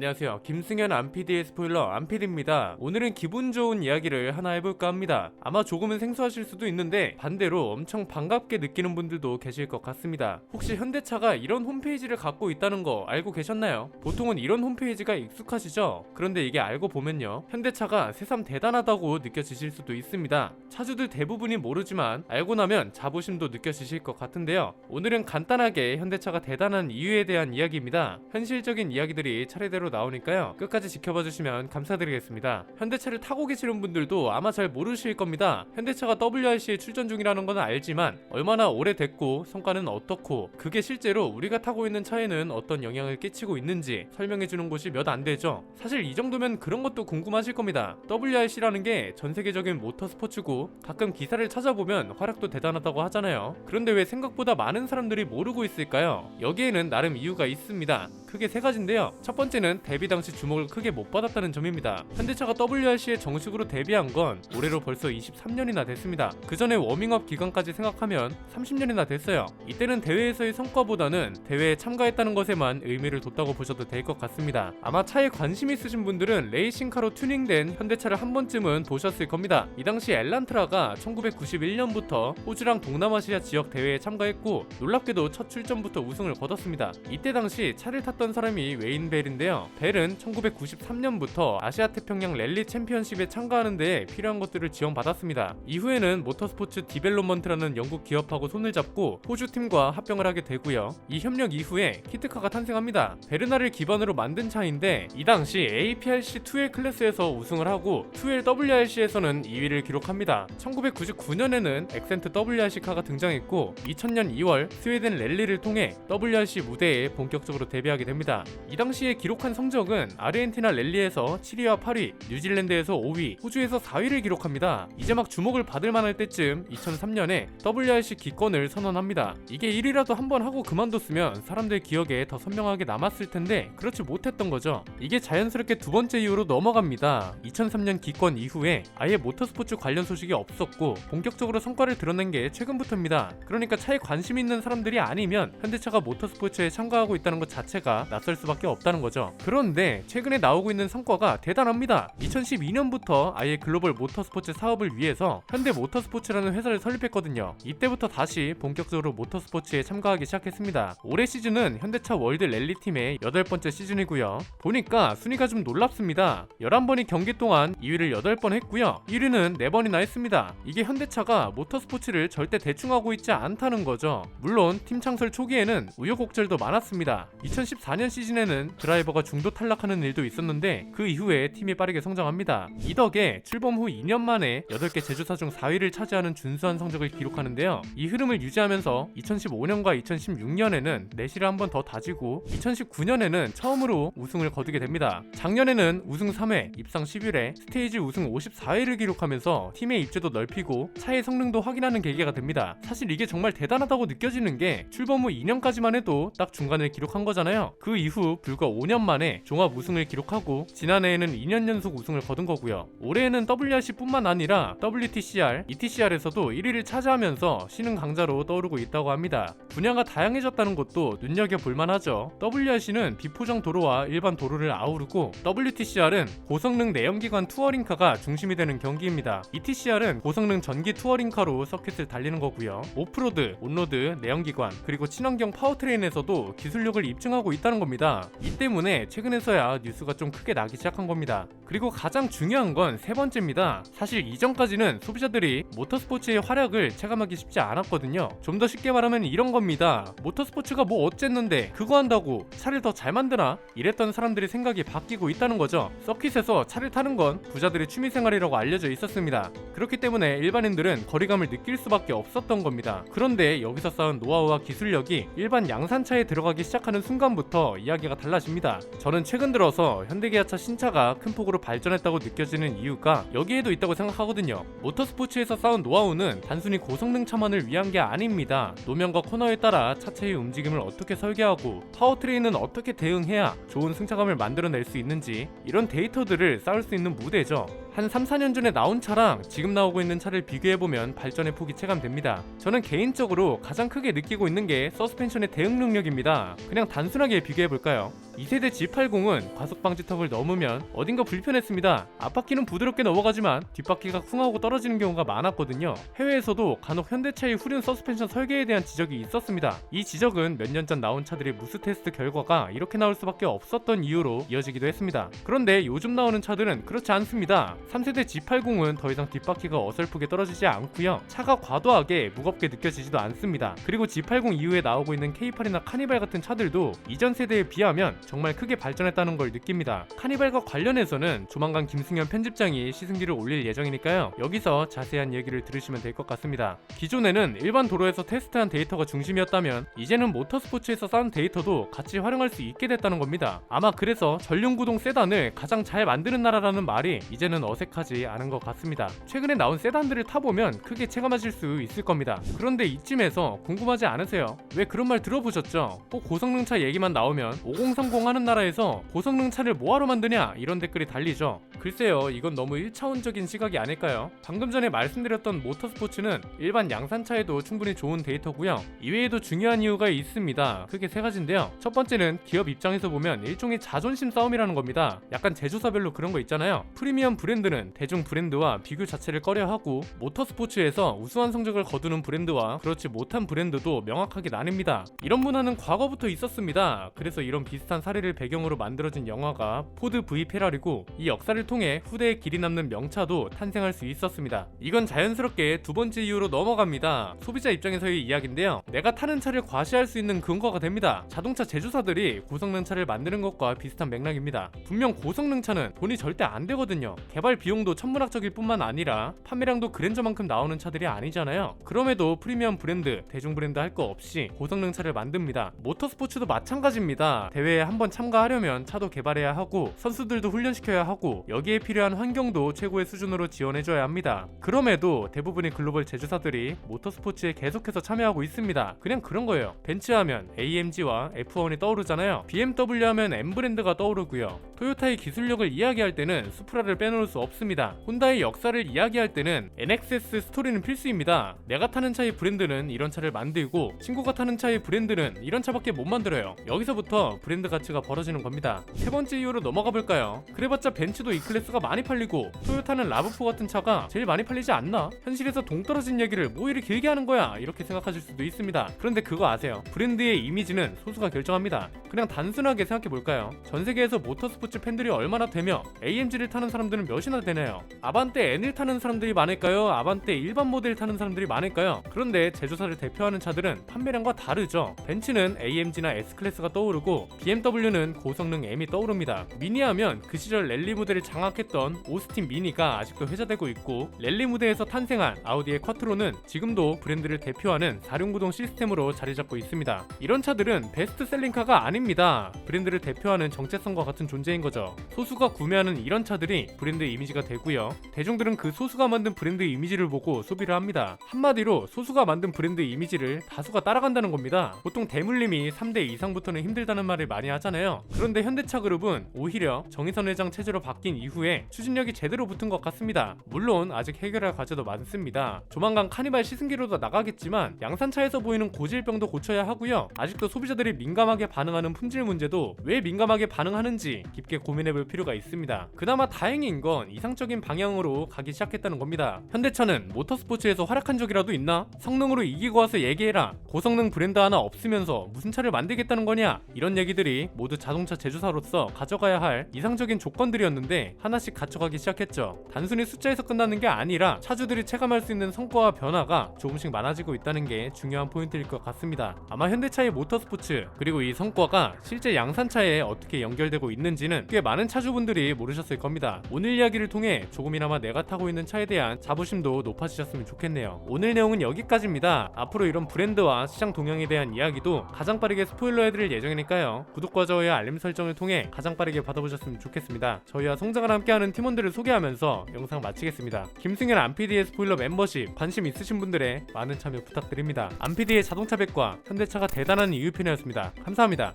안녕하세요. 김승현 안PD의 스포일러 안PD입니다. 오늘은 기분 좋은 이야기를 하나 해볼까 합니다. 아마 조금은 생소하실 수도 있는데 반대로 엄청 반갑게 느끼는 분들도 계실 것 같습니다. 혹시 현대차가 이런 홈페이지를 갖고 있다는 거 알고 계셨나요? 보통은 이런 홈페이지가 익숙하시죠? 그런데 이게 알고 보면요. 현대차가 새삼 대단하다고 느껴지실 수도 있습니다. 차주들 대부분이 모르지만 알고 나면 자부심도 느껴지실 것 같은데요. 오늘은 간단하게 현대차가 대단한 이유에 대한 이야기입니다. 현실적인 이야기들이 차례대로 나오니까요. 끝까지 지켜봐 주시면 감사드리겠습니다. 현대차를 타고 계시는 분들도 아마 잘 모르실 겁니다. 현대차가 WRC에 출전 중이라는 건 알지만 얼마나 오래됐고 성과는 어떻고 그게 실제로 우리가 타고 있는 차에는 어떤 영향을 끼치고 있는지 설명해 주는 곳이 몇 안 되죠. 사실 이 정도면 그런 것도 궁금하실 겁니다. WRC라는 게 전 세계적인 모터 스포츠고 가끔 기사를 찾아보면 활약도 대단하다고 하잖아요. 그런데 왜 생각보다 많은 사람들이 모르고 있을까요? 여기에는 나름 이유가 있습니다. 크게 세 가지인데요. 첫 번째는 데뷔 당시 주목을 크게 못 받았다는 점입니다. 현대차가 WRC에 정식으로 데뷔한 건 올해로 벌써 23년이나 됐습니다. 그 전에 워밍업 기간까지 생각하면 30년이나 됐어요. 이때는 대회에서의 성과보다는 대회에 참가했다는 것에만 의미를 뒀다고 보셔도 될 것 같습니다. 아마 차에 관심 있으신 분들은 레이싱카로 튜닝된 현대차를 한 번쯤은 보셨을 겁니다. 이 당시 엘란트라가 1991년부터 호주랑 동남아시아 지역 대회에 참가했고 놀랍게도 첫 출전부터 우승을 거뒀습니다. 이때 당시 차를 탔던 사람이 웨인 벨인데요. 벨은 1993년부터 아시아 태평양 랠리 챔피언십에 참가하는 데 필요한 것들을 지원받았습니다. 이후에는 모터스포츠 디벨롭먼트라는 영국 기업하고 손을 잡고 호주 팀과 합병을 하게 되고요. 이 협력 이후에 키트카가 탄생합니다. 베르나를 기반으로 만든 차인데 이 당시 APRC 2L 클래스에서 우승을 하고 2L WRC에서는 2위를 기록합니다. 1999년에는 엑센트 WRC 카가 등장했고 2000년 2월 스웨덴 랠리를 통해 WRC 무대에 본격적으로 데뷔하게 됩니다. 이 당시에 기록한 성적은 아르헨티나 랠리에서 7위와 8위, 뉴질랜드에서 5위, 호주에서 4위를 기록합니다. 이제 막 주목을 받을 만할 때쯤 2003년에 WRC 기권을 선언합니다. 이게 1위라도 한 번 하고 그만뒀으면 사람들 기억에 더 선명하게 남았을 텐데 그렇지 못했던 거죠. 이게 자연스럽게 두 번째 이유로 넘어갑니다. 2003년 기권 이후에 아예 모터스포츠 관련 소식이 없었고 본격적으로 성과를 드러낸 게 최근부터입니다. 그러니까 차에 관심 있는 사람들이 아니면 현대차가 모터스포츠에 참가하고 있다는 것 자체가 낯설 수밖에 없다는 거죠. 그런데 최근에 나오고 있는 성과가 대단합니다. 2012년부터 아예 글로벌 모터스포츠 사업을 위해서 현대 모터스포츠라는 회사를 설립했거든요. 이때부터 다시 본격적으로 모터스포츠에 참가하기 시작했습니다. 올해 시즌은 현대차 월드 랠리 팀의 여덟 번째 시즌이고요. 보니까 순위가 좀 놀랍습니다. 11번이 경기 동안 2위를 8번 했고요. 1위는 4번이나 했습니다. 이게 현대차가 모터스포츠를 절대 대충 하고 있지 않다는 거죠. 물론 팀 창설 초기에는 우여곡절도 많았습니다. 2014년 시즌에는 드라이버가 중도 탈락하는 일도 있었는데 그 이후에 팀이 빠르게 성장합니다. 이 덕에 출범 후 2년 만에 8개 제조사 중 4위를 차지하는 준수한 성적을 기록하는데요. 이 흐름을 유지하면서 2015년과 2016년에는 내실을 한 번 더 다지고 2019년에는 처음으로 우승을 거두게 됩니다. 작년에는 우승 3회, 입상 11회, 스테이지 우승 54회를 기록하면서 팀의 입지도 넓히고 차의 성능도 확인하는 계기가 됩니다. 사실 이게 정말 대단하다고 느껴지는 게 출범 후 2년까지만 해도 딱 중간을 기록한 거잖아요. 그 이후 불과 5년 만에 종합 우승을 기록하고 지난해에는 2년 연속 우승을 거둔 거고요. 올해에는 WRC뿐만 아니라 WTCR, ETCR에서도 1위를 차지하면서 신흥 강자로 떠오르고 있다고 합니다. 분야가 다양해졌다는 것도 눈여겨볼 만하죠. WRC는 비포장 도로와 일반 도로를 아우르고 WTCR은 고성능 내연기관 투어링카가 중심이 되는 경기입니다. ETCR은 고성능 전기 투어링카로 서킷을 달리는 거고요. 오프로드, 온로드, 내연기관, 그리고 친환경 파워트레인에서도 기술력을 입증하고 있다는 겁니다. 이 때문에 최근에서야 뉴스가 좀 크게 나기 시작한 겁니다. 그리고 가장 중요한 건 세 번째입니다. 사실 이전까지는 소비자들이 모터스포츠의 활약을 체감하기 쉽지 않았거든요. 좀 더 쉽게 말하면 이런 겁니다. 모터스포츠가 뭐 어쨌는데 그거 한다고 차를 더 잘 만드나? 이랬던 사람들의 생각이 바뀌고 있다는 거죠. 서킷에서 차를 타는 건 부자들의 취미생활이라고 알려져 있었습니다. 그렇기 때문에 일반인들은 거리감을 느낄 수밖에 없었던 겁니다. 그런데 여기서 쌓은 노하우와 기술력이 일반 양산차에 들어가기 시작하는 순간부터 이야기가 달라집니다. 저는 최근 들어서 현대기아차 신차가 큰 폭으로 발전했다고 느껴지는 이유가 여기에도 있다고 생각하거든요. 모터스포츠에서 쌓은 노하우는 단순히 고성능 차만을 위한 게 아닙니다. 노면과 코너에 따라 차체의 움직임을 어떻게 설계하고 파워트레인은 어떻게 대응해야 좋은 승차감을 만들어낼 수 있는지 이런 데이터들을 쌓을 수 있는 무대죠. 한 3, 4년 전에 나온 차랑 지금 나오고 있는 차를 비교해보면 발전의 폭이 체감됩니다. 저는 개인적으로 가장 크게 느끼고 있는 게 서스펜션의 대응 능력입니다. 그냥 단순하게 비교해볼까요? 2세대 G80은 과속 방지 턱을 넘으면 어딘가 불편했습니다. 앞바퀴는 부드럽게 넘어가지만 뒷바퀴가 쿵하고 떨어지는 경우가 많았거든요. 해외에서도 간혹 현대차의 후륜 서스펜션 설계에 대한 지적이 있었습니다. 이 지적은 몇 년 전 나온 차들의 무스 테스트 결과가 이렇게 나올 수밖에 없었던 이유로 이어지기도 했습니다. 그런데 요즘 나오는 차들은 그렇지 않습니다. 3세대 G80은 더 이상 뒷바퀴가 어설프게 떨어지지 않고요. 차가 과도하게 무겁게 느껴지지도 않습니다. 그리고 G80 이후에 나오고 있는 K8이나 카니발 같은 차들도 이전 세대에 비하면 정말 크게 발전했다는 걸 느낍니다. 카니발과 관련해서는 조만간 김승현 편집장이 시승기를 올릴 예정이니까요. 여기서 자세한 얘기를 들으시면 될 것 같습니다. 기존에는 일반 도로에서 테스트한 데이터가 중심이었다면 이제는 모터스포츠에서 쌓은 데이터도 같이 활용할 수 있게 됐다는 겁니다. 아마 그래서 전륜구동 세단을 가장 잘 만드는 나라라는 말이 이제는 어색하지 않은 것 같습니다. 최근에 나온 세단들을 타보면 크게 체감하실 수 있을 겁니다. 그런데 이쯤에서 궁금하지 않으세요? 왜 그런 말 들어보셨죠? 꼭 고성능차 얘기만 나오면 5030 하는 나라에서 고성능 차를 뭐하러 만드냐 이런 댓글이 달리죠. 글쎄요, 이건 너무 1차원적인 시각이 아닐까요? 방금 전에 말씀드렸던 모터스포츠는 일반 양산차에도 충분히 좋은 데이터고요. 이외에도 중요한 이유가 있습니다. 크게 세 가지인데요. 첫 번째는 기업 입장에서 보면 일종의 자존심 싸움이라는 겁니다. 약간 제조사별로 그런 거 있잖아요. 프리미엄 브랜드는 대중 브랜드와 비교 자체를 꺼려하고 모터스포츠에서 우수한 성적을 거두는 브랜드와 그렇지 못한 브랜드도 명확하게 나뉩니다. 이런 문화는 과거부터 있었습니다. 그래서 이런 비슷한 사례를 배경으로 만들어진 영화가 포드 V 페라리고 이 역사를 통해 후대에 길이 남는 명차도 탄생할 수 있었습니다. 이건 자연스럽게 두 번째 이유로 넘어갑니다. 소비자 입장에서의 이야기인데요. 내가 타는 차를 과시할 수 있는 근거가 됩니다. 자동차 제조사들이 고성능 차를 만드는 것과 비슷한 맥락입니다. 분명 고성능 차는 돈이 절대 안 되거든요. 개발 비용도 천문학적일 뿐만 아니라 판매량도 그랜저만큼 나오는 차들이 아니잖아요. 그럼에도 프리미엄 브랜드, 대중 브랜드 할 거 없이 고성능 차를 만듭니다. 모터스포츠도 마찬가지입니다. 대회에 한번 참가하려면 차도 개발해야 하고 선수들도 훈련시켜야 하고 여기에 필요한 환경도 최고의 수준으로 지원해줘야 합니다. 그럼에도 대부분의 글로벌 제조사들이 모터스포츠에 계속해서 참여하고 있습니다. 그냥 그런 거예요. 벤츠 하면 AMG와 F1이 떠오르잖아요. BMW 하면 M 브랜드가 떠오르고요. 토요타의 기술력을 이야기할 때는 수프라를 빼놓을 수 없습니다. 혼다의 역사를 이야기할 때는 NXS 스토리는 필수입니다. 내가 타는 차의 브랜드는 이런 차를 만들고 친구가 타는 차의 브랜드는 이런 차밖에 못 만들어요. 여기서부터 브랜드 가치가 벌어지는 겁니다. 세 번째 이유로 넘어가 볼까요? 그래봤자 벤츠도 이 클래스가 많이 팔리고 토요타는 라브4 같은 차가 제일 많이 팔리지 않나? 현실에서 동떨어진 얘기를 뭐 이리 길게 하는 거야 이렇게 생각하실 수도 있습니다. 그런데 그거 아세요? 브랜드의 이미지는 소수가 결정합니다. 그냥 단순하게 생각해 볼까요? 전 세계에서 모터스포츠 팬들이 얼마나 되며 AMG를 타는 사람들은 몇이나 되나요? 아반떼 N을 타는 사람들이 많을까요? 아반떼 일반 모델 타는 사람들이 많을까요? 그런데 제조사를 대표하는 차들은 판매량과 다르죠. 벤츠는 AMG나 S클래스가 떠오르고 BMW는 고성능 M이 떠오릅니다. 미니하면 그 시절 랠리 무대를 장 악했던 오스틴 미니가 아직도 회자되고 있고 랠리 무대에서 탄생한 아우디의 쿼트로는 지금도 브랜드를 대표하는 사륜구동 시스템으로 자리 잡고 있습니다. 이런 차들은 베스트셀링카가 아닙니다. 브랜드를 대표하는 정체성과 같은 존재인 거죠. 소수가 구매하는 이런 차들이 브랜드 이미지가 되고요. 대중들은 그 소수가 만든 브랜드 이미지를 보고 소비를 합니다. 한마디로 소수가 만든 브랜드 이미지를 다수가 따라간다는 겁니다. 보통 대물림이 3대 이상부터는 힘들다는 말을 많이 하잖아요. 그런데 현대차 그룹은 오히려 정의선 회장 체제로 바뀐 이후 에 추진력이 제대로 붙은 것 같습니다. 물론 아직 해결할 과제도 많습니다. 조만간 카니발 시승기로도 나가겠지만 양산차에서 보이는 고질병도 고쳐야 하고요. 아직도 소비자들이 민감하게 반응하는 품질 문제도 왜 민감하게 반응하는지 깊게 고민해볼 필요가 있습니다. 그나마 다행인 건 이상적인 방향으로 가기 시작했다는 겁니다. 현대차는 모터스포츠에서 활약한 적이라도 있나? 성능으로 이기고 와서 얘기해라. 고성능 브랜드 하나 없으면서 무슨 차를 만들겠다는 거냐? 이런 얘기들이 모두 자동차 제조사로서 가져가야 할 이상적인 조건들이었는데 하나씩 갖춰가기 시작했죠. 단순히 숫자에서 끝나는 게 아니라 차주들이 체감할 수 있는 성과와 변화가 조금씩 많아지고 있다는 게 중요한 포인트일 것 같습니다. 아마 현대차의 모터스포츠 그리고 이 성과가 실제 양산차에 어떻게 연결되고 있는지는 꽤 많은 차주분들이 모르셨을 겁니다. 오늘 이야기를 통해 조금이나마 내가 타고 있는 차에 대한 자부심도 높아지셨으면 좋겠네요. 오늘 내용은 여기까지입니다. 앞으로 이런 브랜드와 시장 동향에 대한 이야기도 가장 빠르게 스포일러 해드릴 예정이니까요. 구독과 좋아요 알림 설정을 통해 가장 빠르게 받아보셨으면 좋겠습니다. 저희와 성장 을 함께하는 팀원들을 소개하면서 영상 마치겠습니다. 김승현 안피디의 스포일러 멤버십 관심 있으신 분들의 많은 참여 부탁드립니다. 안피디의 자동차 백과 현대차가 대단한 이유 편이었습니다. 감사합니다.